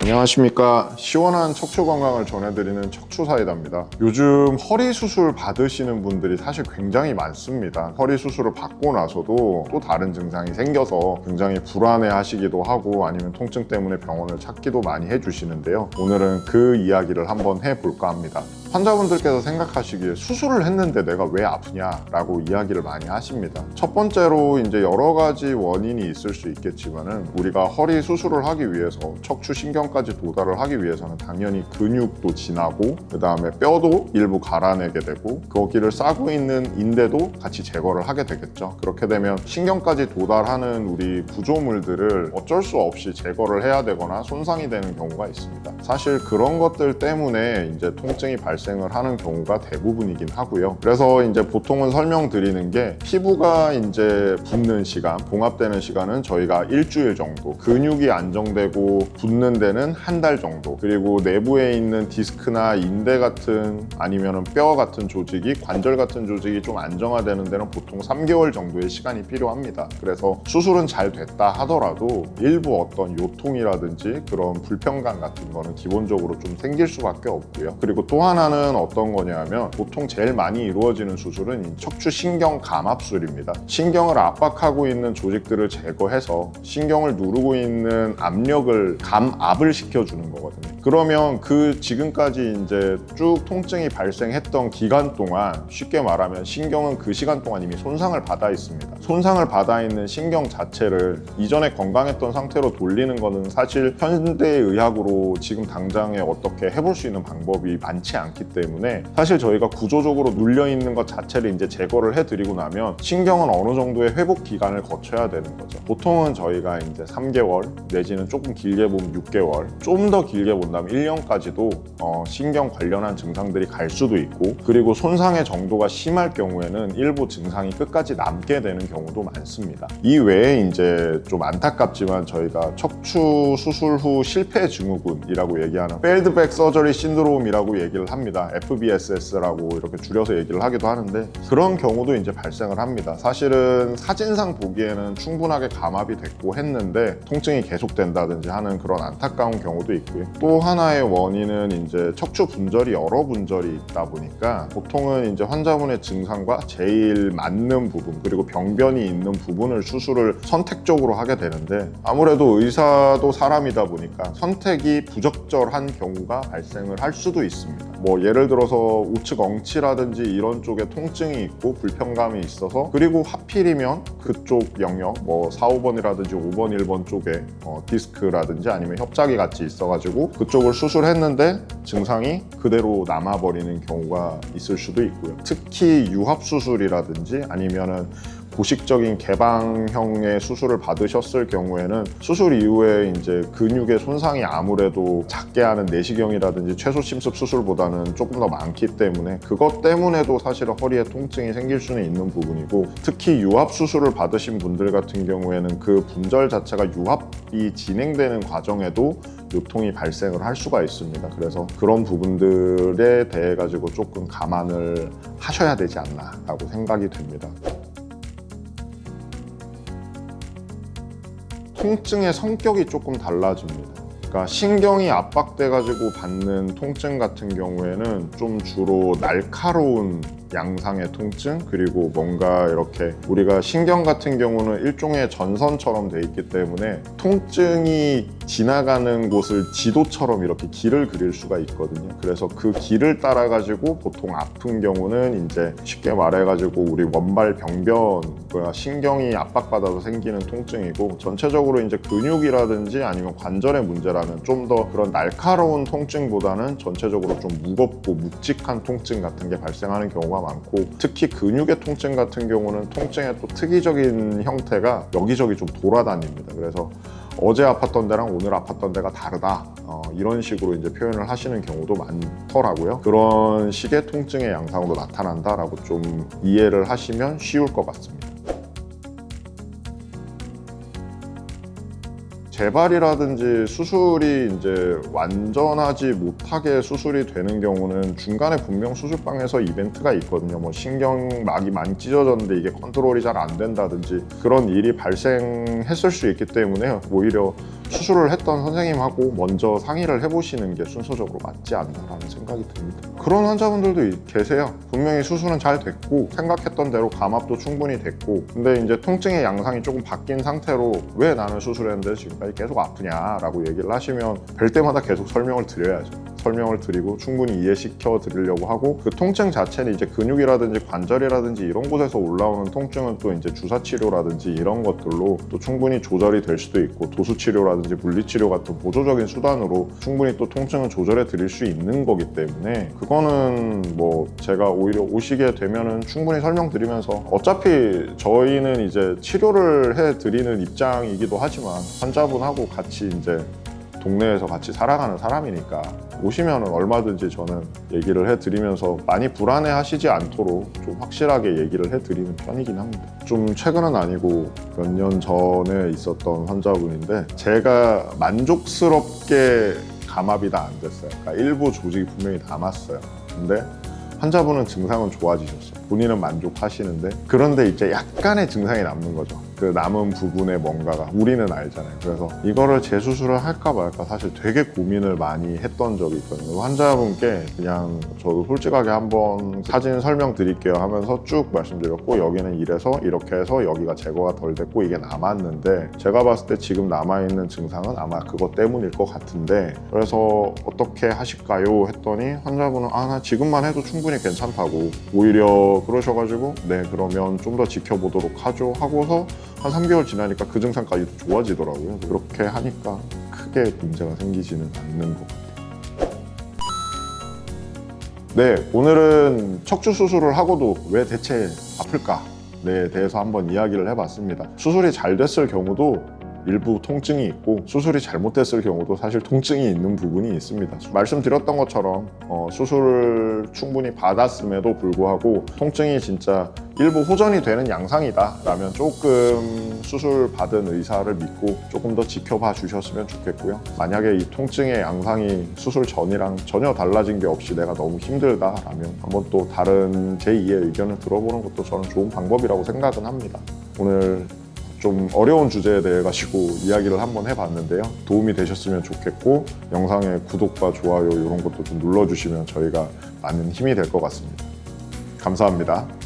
안녕하십니까. 시원한 척추 건강을 전해드리는 척추사이다입니다. 요즘 허리 수술 받으시는 분들이 사실 굉장히 많습니다. 허리 수술을 받고 나서도 또 다른 증상이 생겨서 굉장히 불안해 하시기도 하고 아니면 통증 때문에 병원을 찾기도 많이 해주시는데요. 오늘은 그 이야기를 한번 해볼까 합니다 환자분들께서 생각하시기에 수술을 했는데 내가 왜 아프냐라고 이야기를 많이 하십니다. 첫 번째로 이제 여러 가지 원인이 있을 수 있겠지만은 우리가 허리 수술을 하기 위해서 척추 신경까지 도달을 하기 위해서는 당연히 근육도 지나고 그 다음에 뼈도 일부 갈아내게 되고 거기를 싸고 있는 인대도 같이 제거를 하게 되겠죠. 그렇게 되면 신경까지 도달하는 우리 구조물들을 어쩔 수 없이 제거를 해야 되거나 손상이 되는 경우가 있습니다. 사실 그런 것들 때문에 이제 통증이 발생 을 하는 경우가 대부분이긴 하고요. 그래서 이제 보통은 설명드리는 게 피부가 이제 붓는 시간, 봉합되는 시간은 저희가 일주일 정도, 근육이 안정되고 붓는 데는 한 달 정도, 그리고 내부에 있는 디스크나 인대 같은 아니면은 뼈 같은 조직이 관절 같은 조직이 좀 안정화되는 데는 보통 3개월 정도의 시간이 필요합니다. 그래서 수술은 잘 됐다 하더라도 일부 어떤 요통이라든지 그런 불편감 같은 거는 기본적으로 좀 생길 수밖에 없고요. 그리고 또 하나 는 어떤 거냐면 보통 제일 많이 이루어지는 수술은 이 척추 신경 감압술입니다. 신경을 압박하고 있는 조직들을 제거해서 신경을 누르고 있는 압력을 감압을 시켜주는 거거든요. 그러면 그 지금까지 이제 쭉 통증이 발생했던 기간 동안 쉽게 말하면 신경은 그 시간 동안 이미 손상을 받아 있습니다. 손상을 받아 있는 신경 자체를 이전에 건강했던 상태로 돌리는 거는 사실 현대의 의학으로 지금 당장에 어떻게 해볼 수 있는 방법이 많지 않기 때문에 사실 저희가 구조적으로 눌려 있는 것 자체를 이제 제거를 해드리고 나면 신경은 어느 정도의 회복 기간을 거쳐야 되는 거죠. 보통은 저희가 이제 3개월 내지는 조금 길게 보면 6개월, 좀 더 길게 본다면 1년까지도 어, 신경 관련한 증상들이 갈 수도 있고 그리고 손상의 정도가 심할 경우에는 일부 증상이 끝까지 남게 되는 경우도 많습니다. 이 외에 이제 좀 안타깝지만 저희가 척추 수술 후 실패 증후군이라고 얘기하는 back surgery syndrome이라고 얘기를 합니다. FBSS라고 이렇게 줄여서 얘기를 하기도 하는데 그런 경우도 이제 발생을 합니다. 사실은 사진상 보기에는 충분하게 감압이 됐고 했는데 통증이 계속된다든지 하는 그런 안타까운 경우도 있고요. 또 하나의 원인은 이제 척추 분절이 여러 분절이 있다 보니까 보통은 이제 환자분의 증상과 제일 맞는 부분 그리고 병변이 있는 부분을 수술을 선택적으로 하게 되는데 아무래도 의사도 사람이다 보니까 선택이 부적절한 경우가 발생을 할 수도 있습니다. 뭐 예를 들어서 우측 엉치라든지 이런 쪽에 통증이 있고 불편감이 있어서 그리고 하필이면 그쪽 영역 뭐 4, 5번이라든지 5번, 1번 쪽에 어, 디스크라든지 아니면 협작이 같이 있어가지고 그쪽을 수술했는데 증상이 그대로 남아버리는 경우가 있을 수도 있고요. 특히 유합 수술이라든지 아니면은 고식적인 개방형의 수술을 받으셨을 경우에는 수술 이후에 이제 근육의 손상이 아무래도 작게 하는 내시경이라든지 최소 심습 수술보다는 조금 더 많기 때문에 그것 때문에도 사실은 허리에 통증이 생길 수는 있는 부분이고 특히 유합 수술을 받으신 분들 같은 경우에는 그 분절 자체가 유합이 진행되는 과정에도 요통이 발생을 할 수가 있습니다. 그래서 그런 부분들에 대해 가지고 조금 감안을 하셔야 되지 않나라고 생각이 됩니다. 통증의 성격이 조금 달라집니다. 그러니까 신경이 압박돼 가지고 받는 통증 같은 경우에는 좀 주로 날카로운 양상의 통증 그리고 뭔가 이렇게 우리가 신경 같은 경우는 일종의 전선처럼 돼 있기 때문에 통증이 지나가는 곳을 지도처럼 이렇게 길을 그릴 수가 있거든요. 그래서 그 길을 따라 가지고 보통 아픈 경우는 이제 쉽게 말해 가지고 우리 원발 병변 신경이 압박받아서 생기는 통증이고 전체적으로 이제 근육이라든지 아니면 관절의 문제라면 좀 더 그런 날카로운 통증보다는 전체적으로 좀 무겁고 묵직한 통증 같은 게 발생하는 경우가 많고 특히 근육의 통증 같은 경우는 통증의 또 특이적인 형태가 여기저기 좀 돌아다닙니다. 그래서 어제 아팠던 데랑 오늘 아팠던 데가 다르다. 어, 이런 식으로 이제 표현을 하시는 경우도 많더라고요. 그런 식의 통증의 양상으로 나타난다라고 좀 이해를 하시면 쉬울 것 같습니다. 재발이라든지 수술이 이제 완전하지 못하게 수술이 되는 경우는 중간에 분명 수술방에서 이벤트가 있거든요. 뭐 신경막이 많이 찢어졌는데 이게 컨트롤이 잘 안 된다든지 그런 일이 발생했을 수 있기 때문에 오히려 수술을 했던 선생님하고 먼저 상의를 해보시는 게 순서적으로 맞지 않나라는 생각이 듭니다. 그런 환자분들도 이- 계세요. 분명히 수술은 잘 됐고 생각했던 대로 감압도 충분히 됐고 근데 이제 통증의 양상이 조금 바뀐 상태로 왜 나는 수술했는데 지금까지 계속 아프냐라고 얘기를 하시면 뵐 때마다 계속 설명을 드려야죠. 설명을 드리고 충분히 이해시켜 드리려고 하고 그 통증 자체는 이제 근육이라든지 관절이라든지 이런 곳에서 올라오는 통증은 또 이제 주사 치료라든지 이런 것들로 또 충분히 조절이 될 수도 있고 도수 치료라든지 물리 치료 같은 보조적인 수단으로 충분히 또 통증을 조절해 드릴 수 있는 거기 때문에 그거는 뭐 제가 오히려 오시게 되면은 충분히 설명드리면서 어차피 저희는 이제 치료를 해 드리는 입장이기도 하지만 환자분하고 같이 이제 동네에서 같이 살아가는 사람이니까 오시면 얼마든지 저는 얘기를 해드리면서 많이 불안해 하시지 않도록 좀 확실하게 얘기를 해드리는 편이긴 합니다. 좀 최근은 아니고 몇 년 전에 있었던 환자분인데 제가 만족스럽게 감압이 다 안 됐어요. 그러니까 일부 조직이 분명히 남았어요. 근데 환자분은 증상은 좋아지셨어요. 본인은 만족하시는데 그런데 이제 약간의 증상이 남는 거죠. 그 남은 부분에 뭔가가 우리는 알잖아요. 그래서 이거를 재수술을 할까 말까 사실 되게 고민을 많이 했던 적이 있거든요. 환자분께 그냥 저도 솔직하게 한번 사진 설명 드릴게요 하면서 쭉 말씀드렸고 여기는 이래서 이렇게 해서 여기가 제거가 덜 됐고 이게 남았는데 제가 봤을 때 지금 남아있는 증상은 아마 그것 때문일 것 같은데 그래서 어떻게 하실까요? 했더니 환자분은 아 나 지금만 해도 충분히 괜찮다고 오히려 그러셔가지고 네 그러면 좀 더 지켜보도록 하죠 하고서 한 3개월 지나니까 그 증상까지 좋아지더라고요. 그렇게 하니까 크게 문제가 생기지는 않는 것 같아요. 네 오늘은 척추 수술을 하고도 왜 대체 아플까에 대해서 한번 이야기를 해봤습니다. 수술이 잘 됐을 경우도 일부 통증이 있고 수술이 잘못됐을 경우도 사실 통증이 있는 부분이 있습니다. 말씀드렸던 것처럼 어, 수술을 충분히 받았음에도 불구하고 통증이 진짜 일부 호전이 되는 양상이다 라면 조금 수술 받은 의사를 믿고 조금 더 지켜봐 주셨으면 좋겠고요. 만약에 이 통증의 양상이 수술 전이랑 전혀 달라진 게 없이 내가 너무 힘들다 라면 한번 또 다른 제2의 의견을 들어보는 것도 저는 좋은 방법이라고 생각은 합니다. 오늘 좀 어려운 주제에 대해 가지고 이야기를 한번 해봤는데요. 도움이 되셨으면 좋겠고 영상의 구독과 좋아요 이런 것도 좀 눌러주시면 저희가 많은 힘이 될 것 같습니다. 감사합니다.